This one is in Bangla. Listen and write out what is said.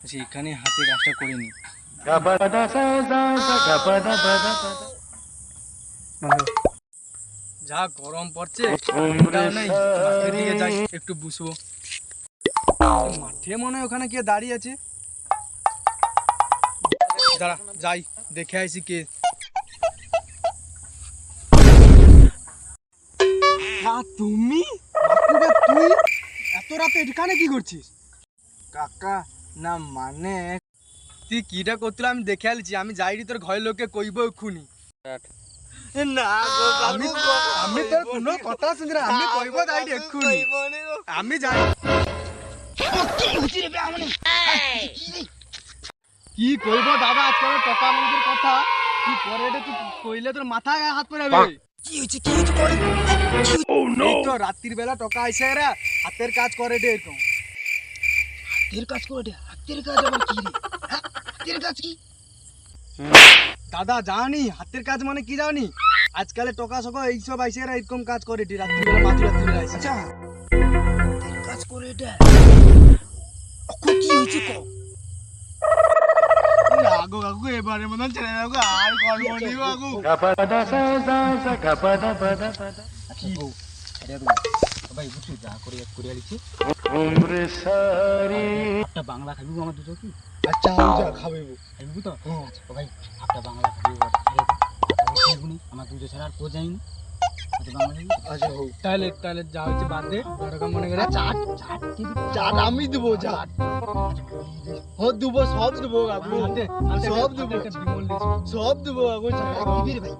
আচ্ছা এখানে হাতে কাজটা করে নি যা গরম পড়ছে একটু বুসবো মাঠে মনে হয় ওখানে কে দাঁড়িয়ে আছে। যাই, দেখে আইসি কে। তুমি? তুই? এত রাতে এখানে কি করছিস? কাকা না মানে? তুই কিটা করছিল আমি দেখে আলছি আমি যাইনি তোর ঘরের লোককে কইব এক্ষুনি। না আমি আমি তোর কোনো কথা শুনছি না আমি কইব যাইনি এক্ষুনি। আমি যাই কি কইব দাদা আজকাল টাকা আমাদের কথা। কি পরে এটা তুই কইলে তোর মাথায় হাত পড়ে যাবে কি হয়েছে কি করে তো রাত্রির বেলা টাকা আইসে এরা হাতের কাজ করে এরকম। হাতের কাজ করে হাতের কাজ আবার কি রে? হ্যাঁ? হাতের কাজ কি? দাদা জানি হাতের কাজ মানে কি জানি? আজকালে টকা সকল এইসব আইসে এরা এরকম কাজ করে রে রাত্রির বেলা মাঝ রাত্রির আইসে। আচ্ছা। হাতের কাজ করে এটা এখন কি হয়েছে ক? আগো এবারে আর কি গো আরে ভাই বুঝছ যা করে এক করে আলিছে একটা বাংলা খাবি আমার দুটো কি? আচ্ছা খাবে খাবি তো হ্যাঁ। আচ্ছা ভাই একটা বাংলা খাবি খাবি আমার দুটো ছাড়া আর কো যাই একটা বাংলা খাবি? আচ্ছা তাহলে তাহলে যা হচ্ছে বাদ দে। মনে করে। চাট চাট চাট আমি দেবো চাট। দেবো সব দেবো কাকু। সব দেবো। সব দেবো কাকু। ভাই।